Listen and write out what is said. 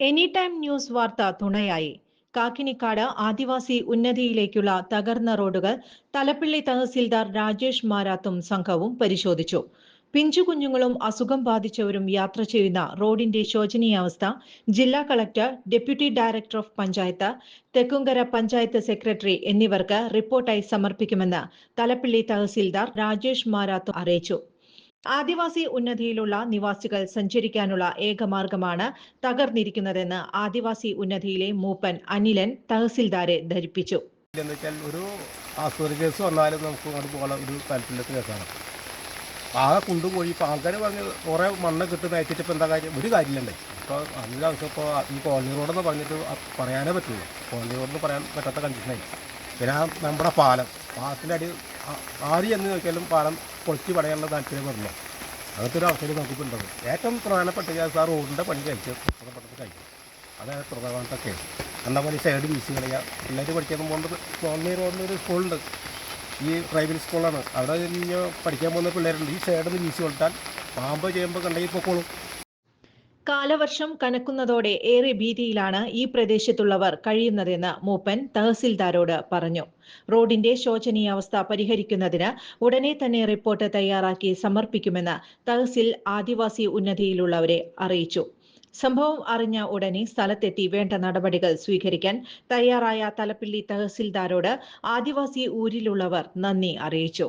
Any time news വാർത്ത തുണയായി. കാക്കിനിക്കാട് ആദിവാസി ഉന്നതിയിലേക്കുള്ള തകർന്ന റോഡുകൾ തലപ്പിള്ളി തഹസിൽദാർ രാജേഷ് മാരാത്തും സംഘവും പരിശോധിച്ചു. പിഞ്ചു കുഞ്ഞുങ്ങളും അസുഖം ബാധിച്ചവരും യാത്ര ചെയ്യുന്ന റോഡിന്റെ ശോചനീയാവസ്ഥ ജില്ലാ collector deputy director of panchayat Thekkumkara panchayat secretary എന്നിവർക്ക് റിപ്പോർട്ടായി സമർപ്പിക്കുമെന്ന് തലപ്പിള്ളി തഹസിൽദാർ രാജേഷ് മാരാത്തും അറിയിച്ചു. ആദിവാസി ഉന്നതിയിലുള്ള നിവാസികൾ സഞ്ചരിക്കാനുള്ള ഏക മാർഗമാണ് തകർന്നിരിക്കുന്നതെന്ന് ആദിവാസി ഉന്നതിയിലെ മൂപ്പൻ അനിലൻ തഹസിൽദാരെ ധരിപ്പിച്ചു. എന്ന് വെച്ചാൽ ഒരു ആശുപത്രി കേസ് നമുക്ക് അങ്ങോട്ട് പോകാൻ ഒരു താല്പര്യമില്ലാത്ത കേസാണ്. ആകെ കൊണ്ടുപോയി ഇപ്പോൾ ആൾക്കാർ പറഞ്ഞ് കുറേ മണ്ണ് കിട്ടുന്ന അയച്ചിട്ട് ഇപ്പോൾ എന്താ കാര്യം? ഒരു കാര്യമില്ലണ്ടേ ഇപ്പോൾ അതിന്റെ ആവശ്യം ഇപ്പോൾ ഈ കോളനി റോഡെന്ന് പറഞ്ഞിട്ട് പറയാനേ പറ്റുള്ളൂ കോളനി റോഡെന്ന് പറയാൻ പറ്റാത്ത കണ്ടീഷനായി പിന്നെ നമ്മുടെ പാലം പാലത്തിന്റെ അടി ആര് എന്ന് നോക്കിയാലും പാലം പൊളിച്ച് പടയാനുള്ള താല്പര്യം പറഞ്ഞു അങ്ങനത്തെ ഒരു അവസ്ഥയിൽ നമുക്കിപ്പോൾ ഉണ്ടത് ഏറ്റവും പ്രധാനപ്പെട്ട കേസ് ആ റോഡിന്റെ പണി കഴിച്ച് പ്രധാനപ്പെട്ടത് കഴിക്കും അതായത് പ്രധാനപ്പെട്ട കേസ് എന്താ പോലെ സൈഡ് വീശി കളയുക പിള്ളേർ പഠിക്കാൻ പോകുന്നത് കോളനി റോഡിൽ ഒരു സ്കൂളുണ്ട്. ഈ പ്രൈവറ്റ് സ്കൂളാണ്. അവിടെ പഠിക്കാൻ പോകുന്ന പിള്ളേരുണ്ട്. ഈ സൈഡിൽ വീശി കൊടുത്താൽ പാമ്പ് ചെയ്യുമ്പോൾ കണ്ടെങ്കിൽ പൊക്കോളും. കാലവർഷം കനക്കുന്നതോടെ ഏറെ ഭീതിയിലാണ് ഈ പ്രദേശത്തുള്ളവർ കഴിയുന്നതെന്ന് മൂപ്പൻ തഹസിൽദാരോട് പറഞ്ഞു. റോഡിന്റെ ശോചനീയാവസ്ഥ പരിഹരിക്കുന്നതിന് ഉടനെ തന്നെ റിപ്പോർട്ട് തയ്യാറാക്കി സമർപ്പിക്കുമെന്ന് തഹസിൽ ആദിവാസി ഉന്നതിയിലുള്ളവരെ അറിയിച്ചു. സംഭവം അറിഞ്ഞ ഉടനെ സ്ഥലത്തെത്തി വേണ്ട നടപടികൾ സ്വീകരിക്കാൻ തയ്യാറായ തലപ്പിള്ളി തഹസിൽദാരോട് ആദിവാസി ഊരിലുള്ളവർ നന്ദി അറിയിച്ചു.